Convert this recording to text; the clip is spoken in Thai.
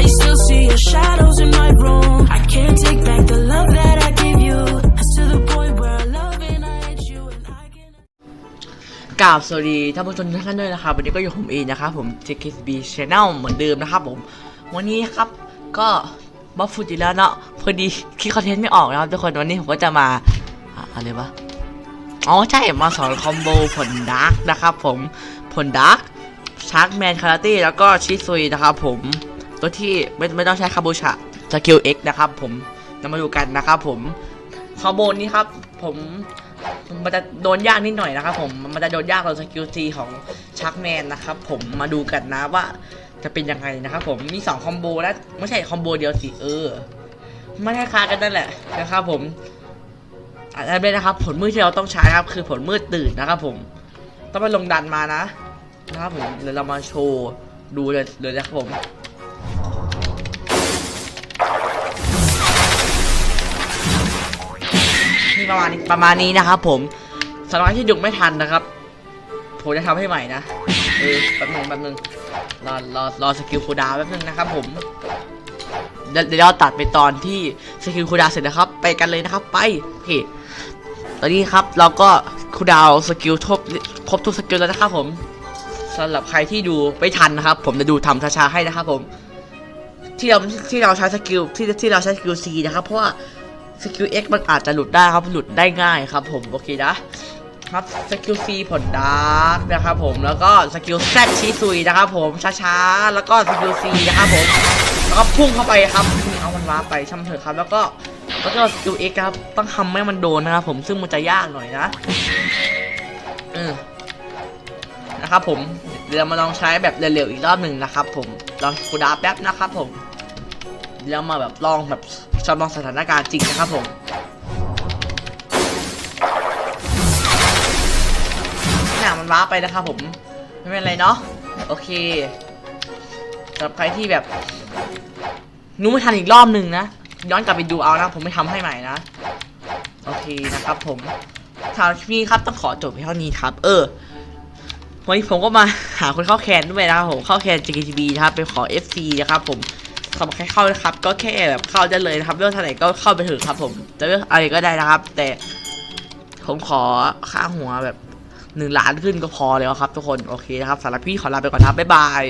I still see your shadows in my room. I can't take back the love that I gave you. It's to the point where I love and I hate you and I can. กราบสวัสดีท่านผู้ชมทุกท่านด้วยนะครับวันนี้ก็อยู่ผมเองนะครับผม JKSB Channel เหมือนเดิมนะครับผม วันนี้ครับก็บัฟฟูจิแล้วเนาะพอดีคิดคอนเทนต์ไม่ออกนะครับทุกคนวันนี้ผมก็จะมาอะอะไรวะอ๋อใช่มาสอนคอมโบผลดาร์กนะครับผมผลดาร์กชาร์กแมนคาราตี้แล้วก็ชิซุยนะครับผม ตัวที่ไม่ไม่ต้องใช้คาบูชาสกิล X นะครับผมจะมาดูกันนะครับผมคอมโบนี้ครับ ผมมันจะโดนยากนิดหน่อยนะครับผมมันจะโดนยากเราสกิลซีของชักแมนนะครับผมมาดูกันนะว่าจะเป็นยังไงนะครับผมมี2คอมโบแล้วไม่ใช่คอมโบเดียวสิเออไม่คล้ากันนั่นแหละนะครับผมอาจจะเป็นนะครับ ผลมืดที่เราต้องใช้ครับ คือผลมืดตื่นนะครับผมต้องไปลงดันมานะนะครับผมเดี๋ยวเรามาโชว์ดูเลยเลยนะครับผม ประมาณนี้ประมาณนี้นะครับผมสำหรับที่ดุไม่ทันนะครับ ผมจะทำให้ใหม่นะเออแป๊บนึงแป๊บนึงรอรอรอสกิลคูดาวแป๊บนึงนะครับผมเดี๋ยวเราตัดไปตอนที่สกิลคูดาวเสร็จนะครับ ไปกันเลยนะครับ ไปโอเคตอนนี้ครับเราก็คูดาวสกิลครบครบทุกสกิลแล้วนะครับผมสำหรับใครที่ดูไม่ทันนะครับ ผมจะดูทำช้าๆให้นะครับผมที่เราที่เราใช้สกิลที่ที่เราใช้สกิล C นะครับ เพราะว่า สกิล X มันอาจจะหลุดได้ครับหลุดได้ง่ายครับผมโอเคนะครับสกิล C ผลดาร์กนะครับผมแล้วก็สกิล Z ชี้ซุยนะครับผมช้าๆแล้วก็สกิล C นะครับผมแล้วก็พุ่งเข้าไปครับเอามันว้าร์ไปช่างเถอะครับ แล้วก็แล้วก็สกิล X ครับต้องทำให้มันโดนนะครับผมซึ่งมันจะยากหน่อยนะเอืมนะครับผมเดี๋ยวมาลองใช้แบบเร็วๆอีกรอบหนึ่งนะครับผมลองคูดาแป๊บนะครับผม แล้วมาแบบลองแบบจำลองสถานการณ์จริงนะครับผมหนังมันว้าไปนะครับผม ไม่เป็นไรเนาะโอเคสำหรับใครที่แบบนู้ไม่ทันอีกรอบหนึ่งนะ ย้อนกลับไปดูเอานะ ผมไม่ทำให้ใหม่นะ โอเคนะครับผมข่าวนี้ครับต้องขอจบไปเท่านี้ครับ เออวันนี้ผมก็มาหาคนเข้าแคนด้วยนะครับผมเข้าแคน JKTV นะครับไปขอ FC นะครับผม สำหรับใครเข้านะครับ ก็แค่แบบเข้าได้เลยนะครับเรื่องเท่าไหนก็เข้าไปถึงครับ ผมจะเรื่องอะไรก็ได้นะครับ แต่ผมขอค่าหัวแบบหนึ่งล้านขึ้นก็พอแล้วครับ ทุกคนโอเคนะครับสำหรับพี่ขอลาไปก่อนครับบ๊ายบาย